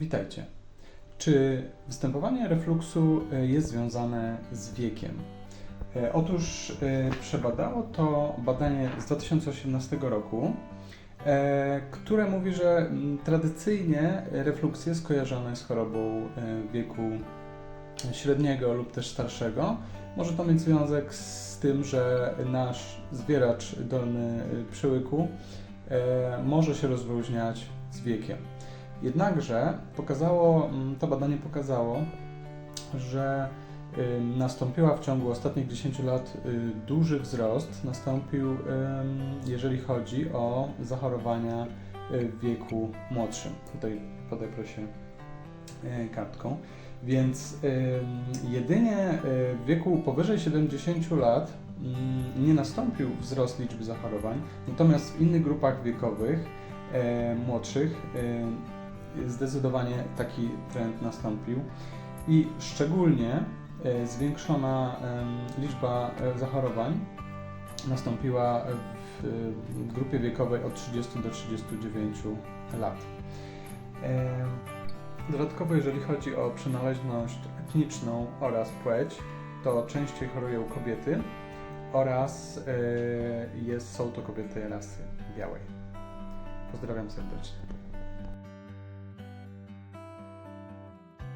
Witajcie. Czy występowanie refluksu e, jest związane z wiekiem? E, Otóż e, przebadało to badanie z 2018 roku, które mówi, że tradycyjnie refluks jest kojarzony z chorobą wieku średniego lub też starszego. Może to mieć związek z tym, że nasz zwieracz dolny przyłyku może się rozluźniać z wiekiem. Jednakże pokazało, mm, to badanie pokazało, że nastąpiła w ciągu ostatnich 10 lat y, duży wzrost, nastąpił, jeżeli chodzi o zachorowania y, w wieku młodszym. Tutaj podaj proszę y, kartką. Więc jedynie w wieku powyżej 70 lat mm, nie nastąpił wzrost liczby zachorowań, natomiast w innych grupach wiekowych e, młodszych zdecydowanie taki trend nastąpił i szczególnie e, zwiększona liczba e, zachorowań nastąpiła w, grupie wiekowej od 30 do 39 lat. Dodatkowo, jeżeli chodzi o przynależność etniczną oraz płeć, to częściej chorują kobiety oraz e, jest, są to kobiety rasy białej. Pozdrawiam serdecznie.